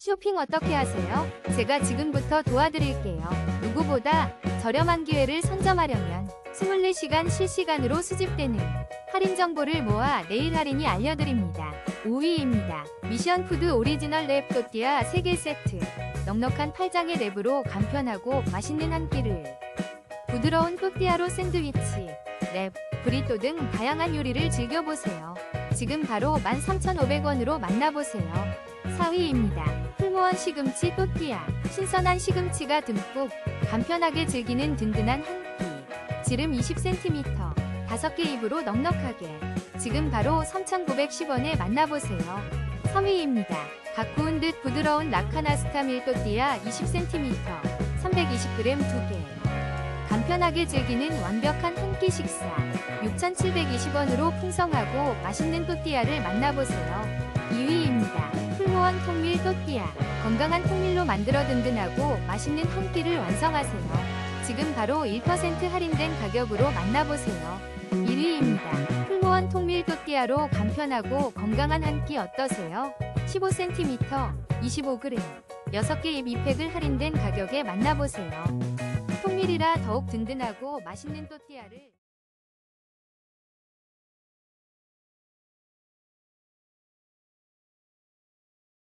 쇼핑 어떻게 하세요? 제가 지금부터 도와드릴게요. 누구보다 저렴한 기회를 선점하려면 24시간 실시간으로 수집되는 할인 정보를 모아 내일 할인이 알려드립니다. 5위입니다. 미션 푸드 오리지널 랩 또띠아 3개 세트. 넉넉한 8장의 랩으로 간편하고 맛있는 한 끼를. 부드러운 또띠아로 샌드위치, 랩, 브리또 등 다양한 요리를 즐겨보세요. 지금 바로 13,500원으로 만나보세요. 4위입니다. 풀무원 시금치 또띠아. 신선한 시금치가 듬뿍 간편하게 즐기는 든든한 한 끼. 지름 20cm. 5개 입으로 넉넉하게. 지금 바로 3,910원에 만나보세요. 3위입니다. 각 구운 듯 부드러운 라카나스타 밀또띠아 20cm. 320g 2개. 간편하게 즐기는 완벽한 한 끼 식사. 6,720원으로 풍성하고 맛있는 또띠아를 만나보세요. 2위입니다. 통밀 또띠아. 건강한 통밀로 만들어 든든하고 맛있는 한 끼를 완성하세요. 지금 바로 1% 할인된 가격으로 만나보세요. 1위입니다. 풀무원 통밀 또띠아로 간편하고 건강한 한 끼 어떠세요? 15cm, 25g, 6개 입 2팩을 할인된 가격에 만나보세요. 통밀이라 더욱 든든하고 맛있는 또띠아를